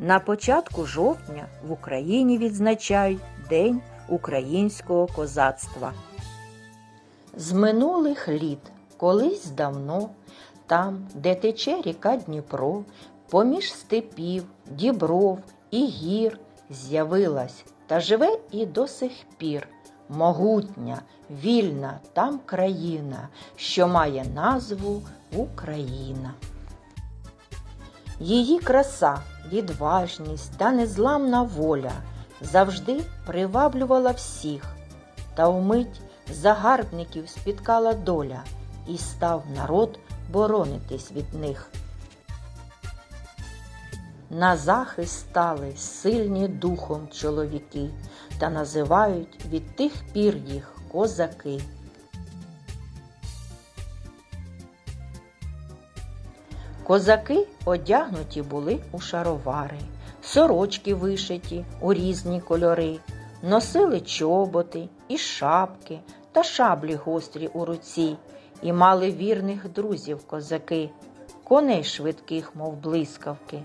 На початку жовтня в Україні відзначають День українського козацтва. З минулих літ, колись давно, там, де тече ріка Дніпро, поміж степів, дібров і гір з'явилась та живе і до сих пір могутня, вільна там країна, що має назву Україна. Її краса, відважність та незламна воля завжди приваблювала всіх, та вмить загарбників спіткала доля, і став народ боронитись від них. На захист стали сильні духом чоловіки, та називають від тих пір їх козаки. Козаки одягнуті були у шаровари, сорочки вишиті у різні кольори, носили чоботи і шапки та шаблі гострі у руці, і мали вірних друзів козаки, коней швидких, мов блискавки.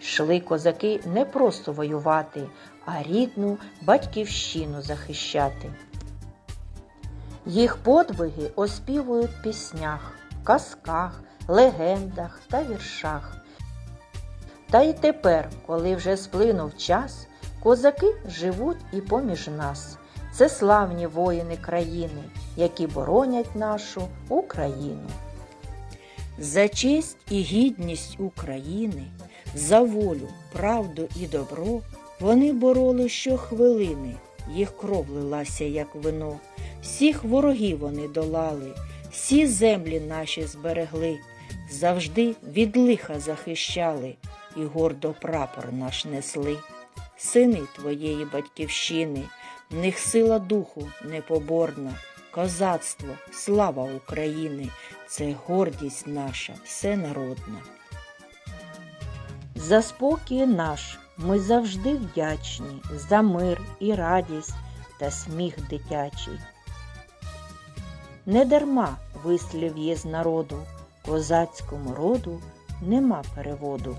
Йшли козаки не просто воювати, а рідну батьківщину захищати. Їх подвиги оспівують в піснях, казках, легендах та віршах. Та й тепер, коли вже сплинув час, козаки живуть і поміж нас. Це славні воїни країни, які боронять нашу Україну. За честь і гідність України, за волю, правду і добро вони бороли щохвилини, їх кров лилася, як вино. Всіх ворогів вони долали, всі землі наші зберегли, завжди від лиха захищали і гордо прапор наш несли. Сини твоєї батьківщини, в них сила духу непоборна, козацтво, слава України, це гордість наша всенародна. За спокій наш ми завжди вдячні за мир і радість та сміх дитячий. Недарма вислів є з народу, козацькому роду нема переводу.